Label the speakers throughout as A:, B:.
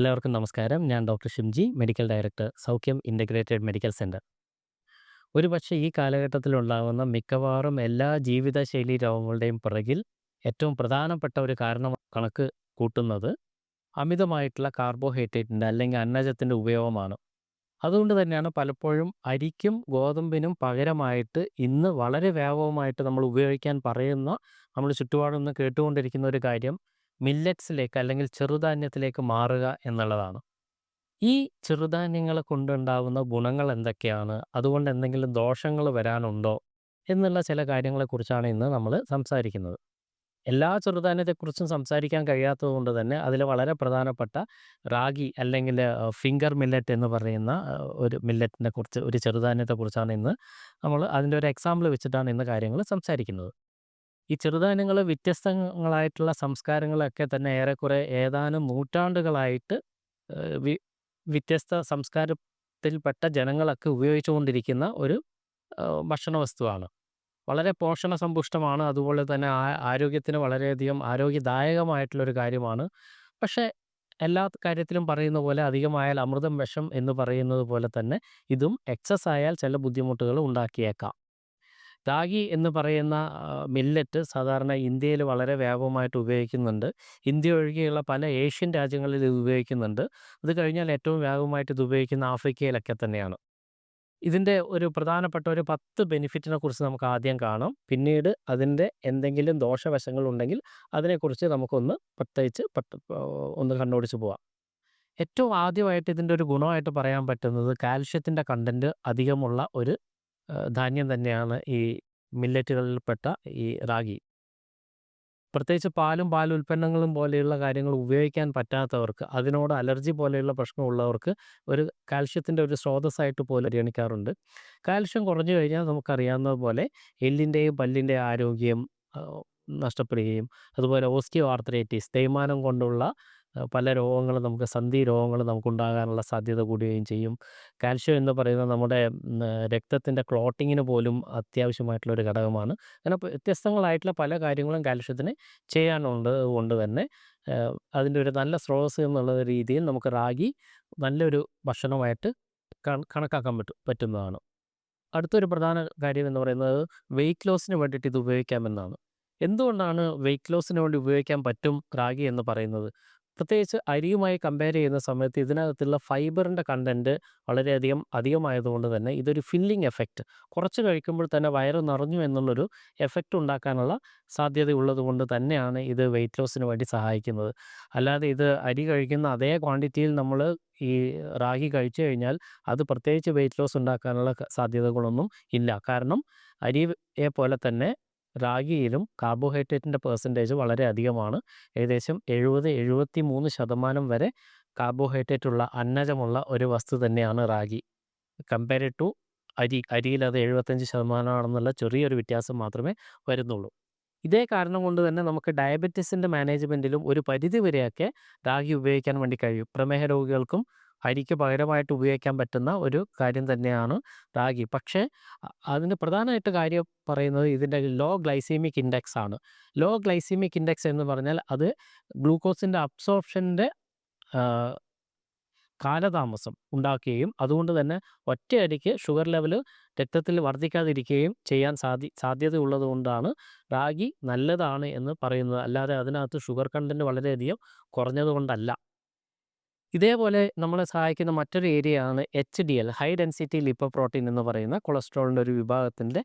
A: എല്ലാവർക്കും നമസ്കാരം. ഞാൻ doctor Shimji, medical director, Saukhyam integrated medical centre. ഒരുപക്ഷേ ഈ കാലഘട്ടത്തിലുണ്ടാകുന്ന മിക്കവാറും എല്ലാ ജീവിതശൈലി രോഗങ്ങളുടെയും പുറകിൽ ഏറ്റവും പ്രധാനപ്പെട്ട ഒരു കാരണം കണക്ക് കൂട്ടുന്നത് അമിതമായിട്ടുള്ള കാർബോഹൈഡ്രേറ്റിന്റെ അല്ലെങ്കിൽ അന്നജത്തിന്റെ ഉപയോഗമാണ്. അതുകൊണ്ട് തന്നെയാണ് പലപ്പോഴും അരിക്കും ഗോതമ്പിനും പകരമായിട്ട് ഇന്ന് വളരെ വ്യാപകമായിട്ട് നമ്മൾ ഉപയോഗിക്കാൻ പറയുന്ന നമ്മൾ ചുറ്റുപാടൊന്ന് കേട്ടുകൊണ്ടിരിക്കുന്ന ഒരു കാര്യം മില്ലറ്റ്സിലേക്ക് അല്ലെങ്കിൽ ചെറുധാന്യത്തിലേക്ക് മാറുക എന്നുള്ളതാണ്. ഈ ചെറുധാന്യങ്ങളെ കൊണ്ടുണ്ടാവുന്ന ഗുണങ്ങൾ എന്തൊക്കെയാണ്? അതുകൊണ്ട് എന്തെങ്കിലും ദോഷങ്ങൾ വരാനുണ്ടോ? എന്നുള്ള ചില കാര്യങ്ങളെക്കുറിച്ചാണ് ഇന്ന് നമ്മൾ സംസാരിക്കുന്നത്. എല്ലാ ചെറുധാന്യത്തെക്കുറിച്ചും സംസാരിക്കാൻ കഴിയാത്തതുകൊണ്ട് തന്നെ അതിൽ വളരെ പ്രധാനപ്പെട്ട റാഗി അല്ലെങ്കിൽ ഫിംഗർ മില്ലറ്റ് എന്ന് പറയുന്ന ഒരു മില്ലറ്റിനെ കുറിച്ച് ഒരു ചെറുധാന്യത്തെക്കുറിച്ചാണ് ഇന്ന് നമ്മൾ അതിന്റെ ഒരു എക്സാമ്പിൾ വെച്ചിട്ടാണ് ഇന്ന് കാര്യങ്ങൾ സംസാരിക്കുന്നത്. ഈ ചെറുധാന്യങ്ങൾ വ്യത്യസ്തങ്ങളായിട്ടുള്ള സംസ്കാരങ്ങളൊക്കെ തന്നെ ഏറെക്കുറെ ഏതാനും നൂറ്റാണ്ടുകളായിട്ട് വി വ്യത്യസ്ത സംസ്കാരത്തിൽപ്പെട്ട ജനങ്ങളൊക്കെ ഉപയോഗിച്ചുകൊണ്ടിരിക്കുന്ന ഒരു ഭക്ഷണ വസ്തുവാണ് വളരെ പോഷണ സമ്പുഷ്ടമാണ് അതുപോലെ തന്നെ ആരോഗ്യത്തിന് വളരെയധികം ആരോഗ്യദായകമായിട്ടുള്ളൊരു കാര്യമാണ്. പക്ഷേ എല്ലാ കാര്യത്തിലും പറയുന്ന പോലെ അധികമായാൽ അമൃതം വിഷം എന്ന് പറയുന്നത് പോലെ തന്നെ ഇതും എക്സസ് ആയാൽ ചില ബുദ്ധിമുട്ടുകൾ ഉണ്ടാക്കിയേക്കാം. റാഗി എന്ന് പറയുന്ന മില്ലറ്റ് സാധാരണ ഇന്ത്യയിൽ വളരെ വ്യാപകമായിട്ട് ഉപയോഗിക്കുന്നുണ്ട്. ഇന്ത്യ ഒഴികെയുള്ള പല ഏഷ്യൻ രാജ്യങ്ങളിൽ ഇത് ഉപയോഗിക്കുന്നുണ്ട്. അത് കഴിഞ്ഞാൽ ഏറ്റവും വ്യാപകമായിട്ട് ഇത് ഉപയോഗിക്കുന്ന ആഫ്രിക്കയിലൊക്കെ തന്നെയാണ്. ഇതിന്റെ ഒരു പ്രധാനപ്പെട്ട ഒരു 10 ബെനിഫിറ്റിനെ കുറിച്ച് നമുക്ക് ആദ്യം കാണാം. പിന്നീട് അതിന്റെ എന്തെങ്കിലും ദോഷവശങ്ങൾ ഉണ്ടെങ്കിൽ അതിനെക്കുറിച്ച് നമുക്കൊന്ന് പ്രത്യേകിച്ച് ഒന്ന് കണ്ണോടിച്ച് പോവാം. ഏറ്റവും ആദ്യമായിട്ട് ഇതിന്റെ ഒരു ഗുണമായിട്ട് പറയാൻ പറ്റുന്നത് കാൽഷ്യത്തിന്റെ കണ്ടന്റ് അധികമുള്ള ഒരു ധാന്യം തന്നെയാണ് ഈ മില്ലറ്റുകളിൽപ്പെട്ട ഈ റാഗി. പ്രത്യേകിച്ച് പാലും പാൽ ഉൽപ്പന്നങ്ങളും പോലെയുള്ള കാര്യങ്ങൾ ഉപയോഗിക്കാൻ പറ്റാത്തവർക്ക്, അതിനോട് അലർജി പോലെയുള്ള പ്രശ്നമുള്ളവർക്ക് ഒരു കാൽഷ്യത്തിന്റെ ഒരു സ്രോതസ്സായിട്ട് പോലും പരിഗണിക്കാറുണ്ട്. കാൽഷ്യം കുറഞ്ഞു കഴിഞ്ഞാൽ നമുക്കറിയാവുന്നതുപോലെ എല്ലിന്റെയും പല്ലിന്റെയും ആരോഗ്യം നഷ്ടപ്പെടുകയും അതുപോലെ ഓസ്റ്റിയോ ആർത്രൈറ്റിസ് തേയ്മാനം കൊണ്ടുള്ള പല രോഗങ്ങളും നമുക്ക് സന്ധി രോഗങ്ങൾ നമുക്കുണ്ടാകാനുള്ള സാധ്യത കൂടുകയും ചെയ്യും. കാൽഷ്യം എന്ന് പറയുന്നത് നമ്മുടെ രക്തത്തിന്റെ ക്ലോട്ടിങ്ങിന് പോലും അത്യാവശ്യമായിട്ടുള്ള ഒരു ഘടകമാണ്. അങ്ങനെ വ്യത്യസ്തങ്ങളായിട്ടുള്ള പല കാര്യങ്ങളും കാൽഷ്യത്തിന് ചെയ്യാനുണ്ട് കൊണ്ട് തന്നെ അതിന്റെ ഒരു നല്ല സ്രോതസ് എന്നുള്ള രീതിയിൽ നമുക്ക് റാഗി നല്ലൊരു ഭക്ഷണമായിട്ട് കണക്കാക്കാൻ പറ്റും പറ്റുന്നതാണ്. അടുത്തൊരു പ്രധാന കാര്യം എന്ന് പറയുന്നത് വെയിറ്റ് ലോസിന് വേണ്ടിയിട്ട് ഇത് ഉപയോഗിക്കാമെന്നാണ്. എന്തുകൊണ്ടാണ് വെയിറ്റ് ലോസിന് വേണ്ടി ഉപയോഗിക്കാൻ പറ്റും റാഗി എന്ന് പറയുന്നത്? പ്രത്യേകിച്ച് അരിയുമായി കമ്പയർ ചെയ്യുന്ന സമയത്ത് ഇതിനകത്തുള്ള ഫൈബറിന്റെ കണ്ടന്റ് വളരെയധികം അധികമായതുകൊണ്ട് തന്നെ ഇതൊരു ഫില്ലിംഗ് എഫക്റ്റ് കുറച്ച് കഴിക്കുമ്പോൾ തന്നെ വയറ് നിറഞ്ഞു എന്നുള്ളൊരു എഫക്റ്റ് ഉണ്ടാക്കാനുള്ള സാധ്യത ഉള്ളതുകൊണ്ട് തന്നെയാണ് ഇത് വെയിറ്റ് ലോസിന് വേണ്ടി സഹായിക്കുന്നത്. അല്ലാതെ ഇത് അരി കഴിക്കുന്ന അതേ ക്വാണ്ടിറ്റിയിൽ നമ്മൾ ഈ റാഗി കഴിച്ചു കഴിഞ്ഞാൽ അത് പ്രത്യേകിച്ച് വെയിറ്റ് ലോസ് ഉണ്ടാക്കാനുള്ള സാധ്യതകളൊന്നും ഇല്ല. കാരണം അരിയെ പോലെ തന്നെ റാഗിയിലും കാർബോഹൈഡ്രേറ്റിന്റെ പെർസെന്റേജ് വളരെ അധികമാണ്. ഏകദേശം 70-73% വരെ കാർബോഹൈഡ്രേറ്റ് ഉള്ള അന്നജമുള്ള ഒരു വസ്തു തന്നെയാണ് റാഗി. കമ്പയർഡ് ടു അരി. അരിയിൽ അത് 75% ആണെന്നുള്ള ചെറിയൊരു വ്യത്യാസം മാത്രമേ വരുന്നുള്ളൂ. ഇതേ കാരണം കൊണ്ട് തന്നെ നമുക്ക് ഡയബറ്റിസിന്റെ മാനേജ്മെന്റിലും ഒരു പരിധി വരെയൊക്കെ റാഗി ഉപയോഗിക്കാൻ വേണ്ടി കഴിയും. പ്രമേഹ രോഗികൾക്കും അരിക്ക് പകരമായിട്ട് ഉപയോഗിക്കാൻ പറ്റുന്ന ഒരു കാര്യം തന്നെയാണ് റാഗി. പക്ഷേ അതിന് പ്രധാനമായിട്ട് കാര്യം പറയുന്നത് ഇതിന്റെ ലോ ഗ്ലൈസീമിക് ഇൻഡെക്സ് ആണ്. ലോ ഗ്ലൈസീമിക് ഇൻഡെക്സ് എന്ന് പറഞ്ഞാൽ അത് ഗ്ലൂക്കോസിന്റെ അബ്സോർപ്ഷന്റെ കാലതാമസം ഉണ്ടാക്കുകയും അതുകൊണ്ട് തന്നെ ഒറ്റയടിക്ക് ഷുഗർ ലെവൽ രക്തത്തിൽ വർദ്ധിക്കാതിരിക്കുകയും ചെയ്യാൻ സാധി സാധ്യതയുള്ളത് കൊണ്ടാണ് റാഗി നല്ലതാണ് എന്ന് പറയുന്നത്. അല്ലാതെ അതിനകത്ത് ഷുഗർ കണ്ടന്റ് വളരെയധികം കുറഞ്ഞത് കൊണ്ടല്ല. ഇതേപോലെ നമ്മളെ സഹായിക്കുന്ന മറ്റൊരു ഏരിയയാണ് എൽ ഹൈ ഡെൻസിറ്റി ലിപ്പോപ്രോട്ടീൻ എന്ന് പറയുന്ന കൊളസ്ട്രോളിന്റെ ഒരു വിഭാഗത്തിന്റെ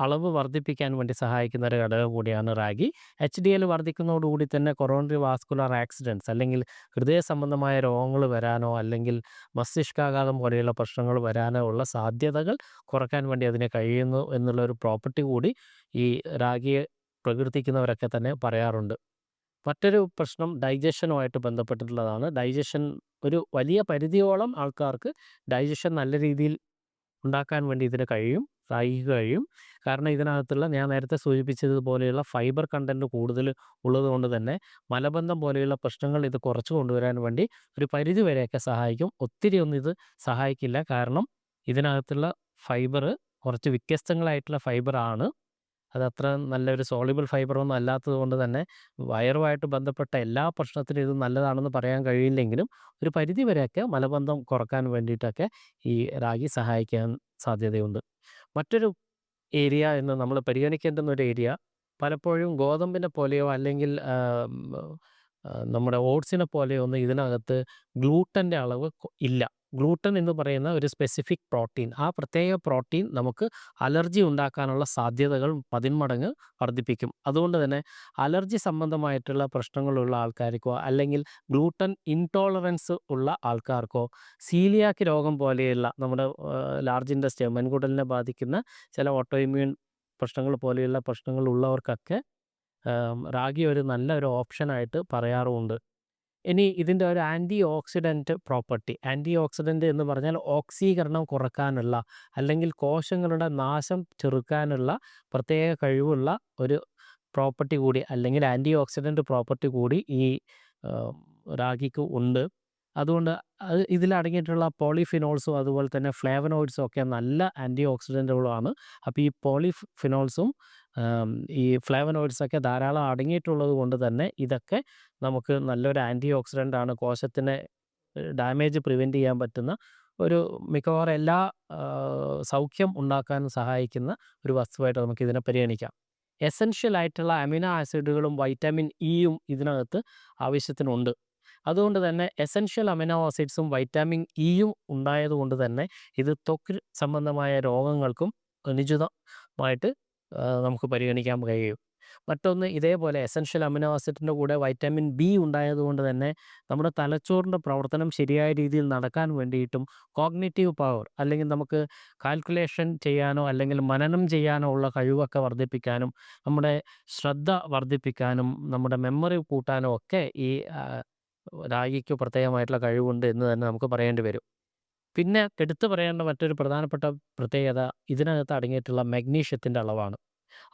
A: അളവ് വർദ്ധിപ്പിക്കാൻ വേണ്ടി സഹായിക്കുന്ന ഒരു ഘടകം കൂടിയാണ് റാഗി. എച്ച് ഡി എൽ വർദ്ധിക്കുന്നതോടുകൂടി തന്നെ കൊറോണറി വാസ്കുലർ ആക്സിഡന്റ്സ് അല്ലെങ്കിൽ ഹൃദയ സംബന്ധമായ രോഗങ്ങൾ വരാനോ അല്ലെങ്കിൽ മസ്തിഷ്കാഘാതം പോലെയുള്ള പ്രശ്നങ്ങൾ വരാനോ ഉള്ള സാധ്യതകൾ കുറയ്ക്കാൻ വേണ്ടി അതിനെ കഴിയുന്നു എന്നുള്ള ഒരു പ്രോപ്പർട്ടി കൂടി ഈ റാഗിയെ പ്രകീർത്തിക്കുന്നവരൊക്കെ തന്നെ പറയാറുണ്ട്. മറ്റൊരു പ്രശ്നം ഡൈജഷനുമായിട്ട് ബന്ധപ്പെട്ടിട്ടുള്ളതാണ്. ഡൈജഷൻ ഒരു വലിയ പരിധിയോളം ആൾക്കാർക്ക് ഡൈജഷൻ നല്ല രീതിയിൽ ഉണ്ടാക്കാൻ വേണ്ടി ഇതിന് കഴിയും. സഹായിക്കുക കഴിയും. കാരണം ഇതിനകത്തുള്ള ഞാൻ നേരത്തെ സൂചിപ്പിച്ചതുപോലെയുള്ള ഫൈബർ കണ്ടന്റ് കൂടുതൽ ഉള്ളതുകൊണ്ട് തന്നെ മലബന്ധം പോലെയുള്ള പ്രശ്നങ്ങൾ ഇത് കുറച്ച് കൊണ്ടുവരാൻ വേണ്ടി ഒരു പരിധി വരെയൊക്കെ സഹായിക്കും. ഒത്തിരിയൊന്നും ഇത് സഹായിക്കില്ല. കാരണം ഇതിനകത്തുള്ള ഫൈബർ കുറച്ച് വ്യത്യസ്തങ്ങളായിട്ടുള്ള ഫൈബറാണ്. അതത്ര നല്ലൊരു സോളിബിൾ ഫൈബറൊന്നും അല്ലാത്തത് കൊണ്ട് തന്നെ വയറുമായിട്ട് ബന്ധപ്പെട്ട എല്ലാ പ്രശ്നത്തിനും ഇത് നല്ലതാണെന്ന് പറയാൻ കഴിയില്ലെങ്കിലും ഒരു പരിധി വരെയൊക്കെ മലബന്ധം കുറയ്ക്കാൻ വേണ്ടിയിട്ടൊക്കെ ഈ റാഗി സഹായിക്കാൻ സാധ്യതയുണ്ട്. മറ്റൊരു ഏരിയ എന്ന് നമ്മൾ പരിഗണിക്കേണ്ടുന്ന ഒരു ഏരിയ പലപ്പോഴും ഗോതമ്പിനെ പോലെയോ അല്ലെങ്കിൽ നമ്മുടെ ഓട്സിനെ പോലെയോ ഒന്നും ഇതിനകത്ത് ഗ്ലൂട്ടന്റെ അളവ് ഇല്ല. ഗ്ലൂട്ടൻ എന്ന് പറയുന്ന ഒരു സ്പെസിഫിക് പ്രോട്ടീൻ ആ പ്രത്യേക പ്രോട്ടീൻ നമുക്ക് അലർജി ഉണ്ടാക്കാനുള്ള സാധ്യതകൾ പതിന്മടങ്ങ് വർദ്ധിപ്പിക്കും. അതുകൊണ്ട് തന്നെ അലർജി സംബന്ധമായിട്ടുള്ള പ്രശ്നങ്ങളുള്ള ആൾക്കാർക്കോ അല്ലെങ്കിൽ ഗ്ലൂട്ടൻ ഇൻടോളറൻസ് ഉള്ള ആൾക്കാർക്കോ സീലിയാക്ക് രോഗം പോലെയുള്ള നമ്മുടെ ലാർജ് ഇൻഡസ്ട്രി മെൻകുടലിനെ ബാധിക്കുന്ന ചില ഓട്ടോഇമ്മ്യൂൺ പ്രശ്നങ്ങൾ പോലെയുള്ള പ്രശ്നങ്ങൾ ഉള്ളവർക്കൊക്കെ റാഗി ഒരു നല്ല ഒരു ഓപ്ഷനായിട്ട് പറയാറുമുണ്ട്. ഇനി ഇതിന്റെ ഒരു antioxidant property. Antioxidant എന്ന് പറഞ്ഞാൽ ഓക്സീകരണം കുറക്കാനുള്ള അല്ലെങ്കിൽ കോശങ്ങളുടെ നാശം ചെറുക്കാനുള്ള പ്രത്യേക കഴിവുള്ള ഒരു പ്രോപ്പർട്ടി കൂടി അല്ലെങ്കിൽ ആന്റി ഓക്സിഡന്റ് പ്രോപ്പർട്ടി കൂടി ഈ റാഗിക്ക് ഉണ്ട്. അതുകൊണ്ട് അത് ഇതിലടങ്ങിയിട്ടുള്ള പോളിഫിനോൾസും അതുപോലെ തന്നെ ഫ്ലേവനോയിഡ്സും ഒക്കെ നല്ല ആന്റി ഓക്സിഡന്റുകളാണ് അപ്പോൾ ഈ പോളിഫിനോൾസും ഈ ഫ്ലേവനോയിഡ്സൊക്കെ ധാരാളം അടങ്ങിയിട്ടുള്ളത് കൊണ്ട് തന്നെ ഇതൊക്കെ നമുക്ക് നല്ലൊരു ആന്റി ഓക്സിഡന്റ് ആണ്. കോശത്തിനെ ഡാമേജ് പ്രിവെന്റ് ചെയ്യാൻ പറ്റുന്ന ഒരു മിക്കവാറും എല്ലാ സൗഖ്യം ഉണ്ടാക്കാൻ സഹായിക്കുന്ന ഒരു വസ്തുവായിട്ട് നമുക്ക് ഇതിനെ പരിഗണിക്കാം. എസെൻഷ്യൽ ആയിട്ടുള്ള അമിനോ ആസിഡുകളും വൈറ്റമിൻ ഇയും ഇതിനകത്ത് ആവശ്യത്തിനുണ്ട്. അതുകൊണ്ട് തന്നെ എസെൻഷ്യൽ അമിനോ ആസിഡ്സും വൈറ്റാമിൻ ഇയും ഉണ്ടായതുകൊണ്ട് തന്നെ ഇത് ത്വക്ക് സംബന്ധമായ രോഗങ്ങൾക്കും അനുചിതമായിട്ട് നമുക്ക് പരിഗണിക്കാൻ കഴിയും. മറ്റൊന്ന് ഇതേപോലെ എസൻഷ്യൽ അമിനോ ആസിഡിന്റെ കൂടെ വൈറ്റമിൻ ബി ഉണ്ടായതുകൊണ്ട് തന്നെ നമ്മുടെ തലച്ചോറിന്റെ പ്രവർത്തനം ശരിയായ രീതിയിൽ നടക്കാൻ വേണ്ടിയിട്ടും കോഗ്നേറ്റീവ് പവർ അല്ലെങ്കിൽ നമുക്ക് കാൽക്കുലേഷൻ ചെയ്യാനോ അല്ലെങ്കിൽ മനനം ചെയ്യാനോ ഉള്ള കഴിവൊക്കെ വർദ്ധിപ്പിക്കാനും നമ്മുടെ ശ്രദ്ധ വർദ്ധിപ്പിക്കാനും നമ്മുടെ മെമ്മറി കൂട്ടാനും ഒക്കെ ഈ രാഗിക്ക് പ്രത്യേകമായിട്ടുള്ള കഴിവുണ്ട് എന്ന് തന്നെ നമുക്ക് പറയേണ്ടി വരും. പിന്നെ എടുത്തു പറയേണ്ട മറ്റൊരു പ്രധാനപ്പെട്ട പ്രത്യേകത ഇതിനകത്ത് അടങ്ങിയിട്ടുള്ള മഗ്നീഷ്യത്തിന്റെ അളവാണ്.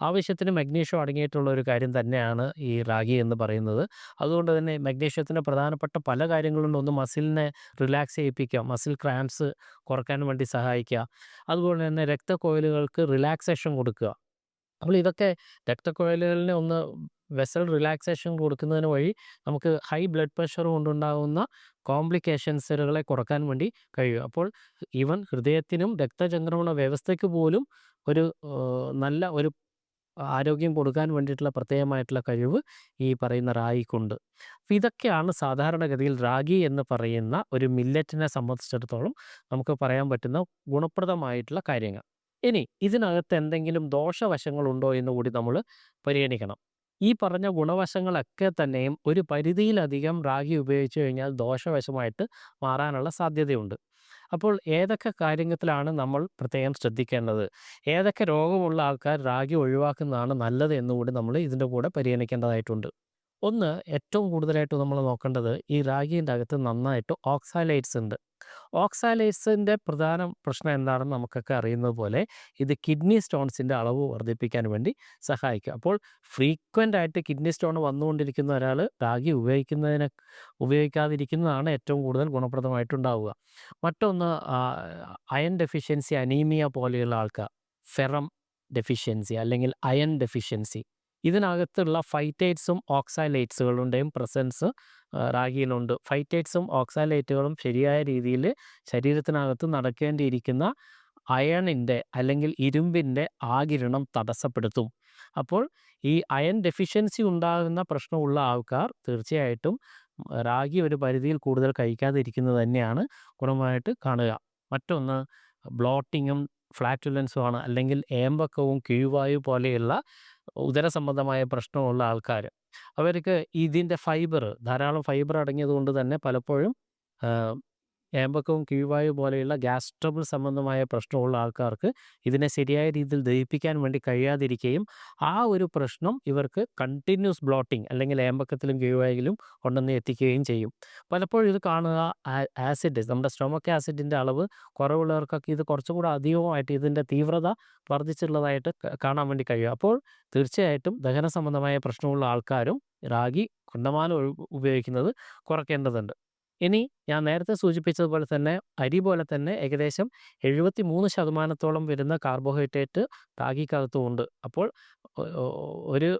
A: ആവശ്യത്തിന് മഗ്നീഷ്യം അടങ്ങിയിട്ടുള്ള ഒരു കാര്യം തന്നെയാണ് ഈ റാഗി എന്ന് പറയുന്നത്. അതുകൊണ്ട് തന്നെ മഗ്നീഷ്യത്തിന്റെ പ്രധാനപ്പെട്ട പല കാര്യങ്ങളുണ്ട് ഒന്ന് മസിലിനെ റിലാക്സ് ചെയ്യിപ്പിക്കുക മസിൽ ക്രാംസ് കുറയ്ക്കാൻ വേണ്ടി സഹായിക്കുക. അതുപോലെ തന്നെ രക്തക്കോയിലുകൾക്ക് റിലാക്സേഷൻ കൊടുക്കുക. അപ്പോൾ ഇതൊക്കെ രക്തക്കുഴലുകളിനെ ഒന്ന് വെസൽ റിലാക്സേഷൻ കൊടുക്കുന്നതിന് വഴി നമുക്ക് ഹൈ ബ്ലഡ് പ്രഷർ കൊണ്ടുണ്ടാകുന്ന കോംപ്ലിക്കേഷൻസുകളെ കുറയ്ക്കാൻ വേണ്ടി കഴിയും. അപ്പോൾ ഈവൻ ഹൃദയത്തിനും രക്തചംക്രമണ വ്യവസ്ഥയ്ക്ക് പോലും ഒരു നല്ല ഒരു ആരോഗ്യം കൊടുക്കാൻ വേണ്ടിയിട്ടുള്ള പ്രത്യേകമായിട്ടുള്ള കഴിവ് ഈ പറയുന്ന റാഗിക്കുണ്ട്. അപ്പോൾ ഇതൊക്കെയാണ് സാധാരണഗതിയിൽ റാഗി എന്ന് പറയുന്ന ഒരു മില്ലറ്റിനെ സംബന്ധിച്ചിടത്തോളം നമുക്ക് പറയാൻ പറ്റുന്ന ഗുണപ്രദമായിട്ടുള്ള കാര്യങ്ങൾ. ഇനി ഇതിനകത്ത് എന്തെങ്കിലും ദോഷവശങ്ങളുണ്ടോ എന്ന് കൂടി നമ്മൾ പരിഗണിക്കണം. ഈ പറഞ്ഞ ഗുണവശങ്ങളൊക്കെ തന്നെയും ഒരു പരിധിയിലധികം റാഗി ഉപയോഗിച്ചു കഴിഞ്ഞാൽ ദോഷവശമായിട്ട് മാറാനുള്ള സാധ്യതയുണ്ട്. അപ്പോൾ ഏതൊക്കെ കാര്യത്തിലാണ് നമ്മൾ പ്രത്യേകം ശ്രദ്ധിക്കേണ്ടത്? ഏതൊക്കെ രോഗമുള്ള ആൾക്കാർ റാഗി ഒഴിവാക്കുന്നതാണ് നല്ലത് എന്നുകൂടി നമ്മൾ ഇതിന്റെ കൂടെ പരിഗണിക്കേണ്ടതായിട്ടുണ്ട്. ഒന്ന് ഏറ്റവും കൂടുതലായിട്ട് നമ്മൾ നോക്കേണ്ടത് ഈ റാഗിന്റെ അകത്ത് നന്നായിട്ട് ഓക്സാലൈറ്റ്സ് ഉണ്ട്. ഓക്സാലൈസിന്റെ പ്രധാന പ്രശ്നം എന്താണെന്ന് നമുക്കൊക്കെ അറിയുന്നത് പോലെ ഇത് കിഡ്നി സ്റ്റോൺസിന്റെ അളവ് വർദ്ധിപ്പിക്കാൻ വേണ്ടി സഹായിക്കും. അപ്പോൾ ഫ്രീക്വന്റ് ആയിട്ട് കിഡ്നി സ്റ്റോൺ വന്നുകൊണ്ടിരിക്കുന്ന ഒരാൾ റാഗി ഉപയോഗിക്കുന്നതിനെ ഉപയോഗിക്കാതിരിക്കുന്നതാണ് ഏറ്റവും കൂടുതൽ ഗുണപ്രദമായിട്ടുണ്ടാവുക. മറ്റൊന്ന് അയൺ ഡെഫിഷ്യൻസി അനീമിയ പോലെയുള്ള ആൾക്കാർ ഫെറം ഡെഫിഷ്യൻസി അല്ലെങ്കിൽ അയൺ ഡെഫിഷ്യൻസി. ഇതിനകത്തുള്ള ഫൈറ്റേറ്റ്സും ഓക്സാലേറ്റ്സുകളുടെയും പ്രസൻസ് റാഗിയിലുണ്ട്. ഫൈറ്റേറ്റ്സും ഓക്സാലേറ്റുകളും ശരിയായ രീതിയിൽ ശരീരത്തിനകത്ത് നടക്കേണ്ടിയിരിക്കുന്ന അയണിന്റെ അല്ലെങ്കിൽ ഇരുമ്പിന്റെ ആകിരണം തടസ്സപ്പെടുത്തും. അപ്പോൾ ഈ അയൺ ഡെഫിഷ്യൻസി ഉണ്ടാകുന്ന പ്രശ്നമുള്ള ആൾക്കാർ തീർച്ചയായിട്ടും റാഗി ഒരു പരിധിയിൽ കൂടുതൽ കഴിക്കാതിരിക്കുന്നത് തന്നെയാണ് ഗുണമായിട്ട് കാണുക. മറ്റൊന്ന് ബ്ലോട്ടിങ്ങും ഫ്ലാറ്റുലൻസുമാണ് അല്ലെങ്കിൽ ഏമ്പക്കവും കിഴിവായു പോലെയുള്ള ഉദര സംബന്ധമായ പ്രശ്നമുള്ള ആൾക്കാർ അവർക്ക് ഇതിന്റെ ഫൈബർ ധാരാളം ഫൈബർ അടങ്ങിയത് കൊണ്ട് തന്നെ പലപ്പോഴും ഏമ്പക്കവും കിഴിവായു പോലെയുള്ള ഗ്യാസ് ട്രബിൾ സംബന്ധമായ പ്രശ്നമുള്ള ആൾക്കാർക്ക് ഇതിനെ ശരിയായ രീതിയിൽ ദഹിപ്പിക്കാൻ വേണ്ടി കഴിയാതിരിക്കുകയും ആ ഒരു പ്രശ്നം ഇവർക്ക് കണ്ടിന്യൂസ് ബ്ലോട്ടിങ് അല്ലെങ്കിൽ ഏമ്പക്കത്തിലും കിഴിവായിലും കൊണ്ടുവന്ന് എത്തിക്കുകയും ചെയ്യും. പലപ്പോഴും ഇത് കാണുക ആസിഡ് നമ്മുടെ സ്റ്റൊമക്ക് ആസിഡിന്റെ അളവ് കുറവുള്ളവർക്കൊക്കെ ഇത് കുറച്ചും കൂടെ അധികമായിട്ട് ഇതിന്റെ തീവ്രത വർദ്ധിച്ചിട്ടുള്ളതായിട്ട് കാണാൻ വേണ്ടി കഴിയും. അപ്പോൾ തീർച്ചയായിട്ടും ദഹന സംബന്ധമായ പ്രശ്നമുള്ള ആൾക്കാരും റാഗി കണ്ടമാനം ഉപയോഗിക്കുന്നത് കുറയ്ക്കേണ്ടതുണ്ട്. ഇനി ഞാൻ നേരത്തെ സൂചിപ്പിച്ചതുപോലെ തന്നെ അരി പോലെ തന്നെ ഏകദേശം 73% വരുന്ന കാർബോഹൈഡ്രേറ്റ് റാഗിക്കകത്തുമുണ്ട്. അപ്പോൾ ഒരു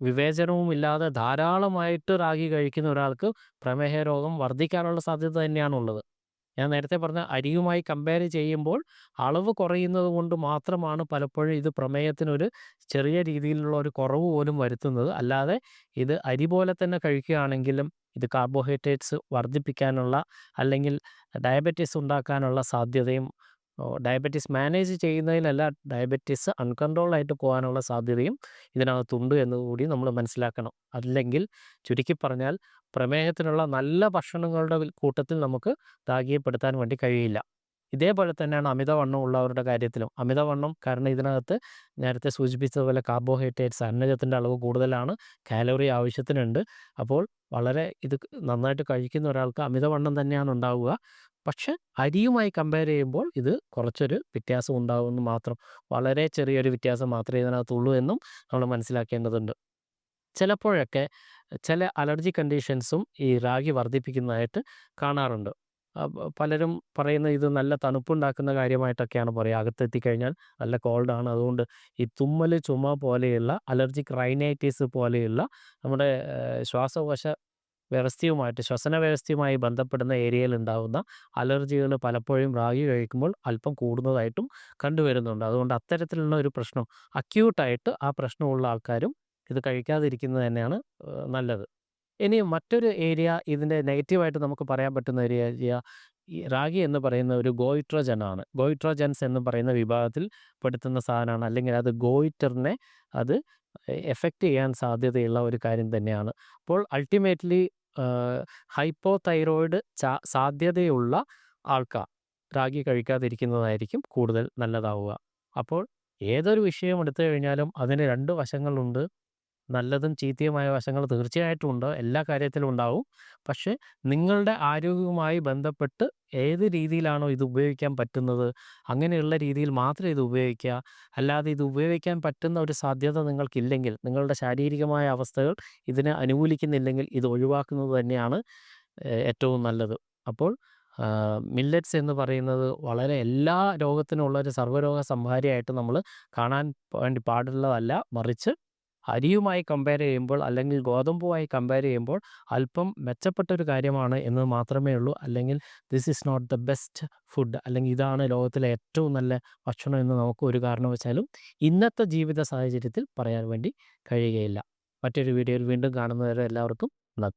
A: വിവേചനവും ഇല്ലാതെ ധാരാളമായിട്ട് റാഗി കഴിക്കുന്ന ഒരാൾക്ക് പ്രമേഹ രോഗം വർദ്ധിക്കാനുള്ള സാധ്യത തന്നെയാണുള്ളത്. ഞാൻ നേരത്തെ പറഞ്ഞ അരിയുമായി കമ്പയർ ചെയ്യുമ്പോൾ അളവ് കുറയുന്നത് കൊണ്ട് മാത്രമാണ് പലപ്പോഴും ഇത് പ്രമേയത്തിനൊരു ചെറിയ രീതിയിലുള്ള ഒരു കുറവ് പോലും വരുത്തുന്നത്. അല്ലാതെ ഇത് അരി പോലെ തന്നെ കഴിക്കുകയാണെങ്കിലും ഇത് കാർബോഹൈഡ്രേറ്റ്സ് വർദ്ധിപ്പിക്കാനുള്ള അല്ലെങ്കിൽ ഡയബറ്റീസ് ഉണ്ടാക്കാനുള്ള സാധ്യതയും ഓഹ്, ഡയബറ്റിസ് മാനേജ് ചെയ്യുന്നതിലല്ല ഡയബറ്റിസ് അൺകൺട്രോൾഡ് ആയിട്ട് പോകാനുള്ള സാധ്യതയും ഇതിനകത്തുണ്ട് എന്ന് കൂടി നമ്മൾ മനസ്സിലാക്കണം. അല്ലെങ്കിൽ ചുരുക്കി പറഞ്ഞാൽ പ്രമേഹത്തിനുള്ള നല്ല ഭക്ഷണങ്ങളുടെ കൂട്ടത്തിൽ നമുക്ക് താഗീയപ്പെടുത്താൻ വേണ്ടി കഴിയില്ല. ഇതേപോലെ തന്നെയാണ് അമിതവണ്ണം ഉള്ളവരുടെ കാര്യത്തിലും. അമിതവണ്ണം കാരണം ഇതിനകത്ത് നേരത്തെ സൂചിപ്പിച്ചതുപോലെ കാർബോഹൈഡ്രേറ്റ്സ് അന്നജത്തിന്റെ അളവ് കൂടുതലാണ്. കാലോറി ആവശ്യത്തിനുണ്ട്. അപ്പോൾ വളരെ ഇത് നന്നായിട്ട് കഴിക്കുന്ന ഒരാൾക്ക് അമിതവണ്ണം തന്നെയാണ് ഉണ്ടാവുക. പക്ഷെ അരിയുമായി കമ്പയർ ചെയ്യുമ്പോൾ ഇത് കുറച്ചൊരു വ്യത്യാസം ഉണ്ടാകുമെന്ന് മാത്രം. വളരെ ചെറിയൊരു വ്യത്യാസം മാത്രമേ ഇതിനകത്തുള്ളൂ എന്നും നമ്മൾ മനസ്സിലാക്കേണ്ടതുണ്ട്. ചിലപ്പോഴൊക്കെ ചില അലർജി കണ്ടീഷൻസും ഈ റാഗി വർദ്ധിപ്പിക്കുന്നതായിട്ട് കാണാറുണ്ട്. പലരും പറയുന്ന ഇത് നല്ല തണുപ്പുണ്ടാക്കുന്ന കാര്യമായിട്ടൊക്കെയാണ് പറയുക. അകത്തെത്തിക്കഴിഞ്ഞാൽ നല്ല കോൾഡാണ്. അതുകൊണ്ട് ഈ തുമ്മൽ, ചുമ പോലെയുള്ള അലർജിക് റൈനൈറ്റിസ് പോലെയുള്ള നമ്മുടെ ശ്വാസകോശ വ്യവസ്ഥയുമായിട്ട് ശ്വസന വ്യവസ്ഥയുമായി ബന്ധപ്പെടുന്ന ഏരിയയിൽ ഉണ്ടാകുന്ന അലർജികൾ പലപ്പോഴും റാഗി കഴിക്കുമ്പോൾ അല്പം കൂടുന്നതായിട്ടും കണ്ടുവരുന്നുണ്ട്. അതുകൊണ്ട് അത്തരത്തിലുള്ള ഒരു പ്രശ്നം അക്യൂട്ടായിട്ട് ആ പ്രശ്നമുള്ള ആൾക്കാരും ഇത് കഴിക്കാതിരിക്കുന്നത് തന്നെയാണ് നല്ലത്. ഇനി മറ്റൊരു ഏരിയ ഇതിന്റെ നെഗറ്റീവായിട്ട് നമുക്ക് പറയാൻ പറ്റുന്ന ഒരു ഏരിയ ഈ റാഗി എന്ന് പറയുന്ന ഒരു ഗോയിട്രോജൻ ആണ്. ഗോയിട്രോജൻസ് എന്ന് പറയുന്ന വിഭാഗത്തിൽ പെടുത്തുന്ന സാധനമാണ്. അല്ലെങ്കിൽ അത് ഗോയിറ്ററിനെ അത് എഫക്റ്റ് ചെയ്യാൻ സാധ്യതയുള്ള ഒരു കാര്യം തന്നെയാണ്. അപ്പോൾ അൾട്ടിമേറ്റ്ലി ഹൈപ്പോ തൈറോയിഡ് സാധ്യതയുള്ള ആൾക്കാർ റാഗി കഴിക്കാതിരിക്കുന്നതായിരിക്കും കൂടുതൽ നല്ലതാവുക. അപ്പോൾ ഏതൊരു വിഷയം എടുത്തു കഴിഞ്ഞാലും അതിന് രണ്ട് വശങ്ങളുണ്ട്. നല്ലതും ചീത്തയുമായ വശങ്ങൾ തീർച്ചയായിട്ടും ഉണ്ട്. എല്ലാ കാര്യത്തിലും ഉണ്ടാവും. പക്ഷേ നിങ്ങളുടെ ആരോഗ്യവുമായി ബന്ധപ്പെട്ട് ഏത് രീതിയിലാണോ ഇത് ഉപയോഗിക്കാൻ പറ്റുന്നത്, അങ്ങനെയുള്ള രീതിയിൽ മാത്രം ഇത് ഉപയോഗിക്കുക. അല്ലാതെ ഇത് ഉപയോഗിക്കാൻ പറ്റുന്ന ഒരു സാധ്യത നിങ്ങൾക്കില്ലെങ്കിൽ, നിങ്ങളുടെ ശാരീരികമായ അവസ്ഥകൾ ഇതിനെ അനുകൂലിക്കുന്നില്ലെങ്കിൽ ഇത് ഒഴിവാക്കുന്നത് തന്നെയാണ് ഏറ്റവും നല്ലത്. അപ്പോൾ മില്ലറ്റ്സ് എന്ന് പറയുന്നത് വളരെ എല്ലാ രോഗത്തിനുമുള്ള ഒരു സർവരോഗ സംഹാരിയായിട്ട് നമ്മൾ കാണാൻ വേണ്ടി പാടുള്ളതല്ല. മറിച്ച് അരിയുമായി കമ്പയർ ചെയ്യുമ്പോൾ അല്ലെങ്കിൽ ഗോതമ്പുമായി കമ്പയർ ചെയ്യുമ്പോൾ അല്പം മെച്ചപ്പെട്ട ഒരു കാര്യമാണ് എന്ന് മാത്രമേ ഉള്ളൂ. അല്ലെങ്കിൽ this is not the best food അല്ലെങ്കിൽ ഇതാണ് ലോകത്തിലെ ഏറ്റവും നല്ല ഭക്ഷണം എന്ന് നമുക്ക് ഒരു കാരണവശാലും ഇന്നത്തെ ജീവിത സാഹചര്യത്തിൽ പറയാൻ വേണ്ടി കഴിയുകയില്ല. മറ്റൊരു വീഡിയോയിൽ വീണ്ടും കാണുന്നവരെ എല്ലാവർക്കും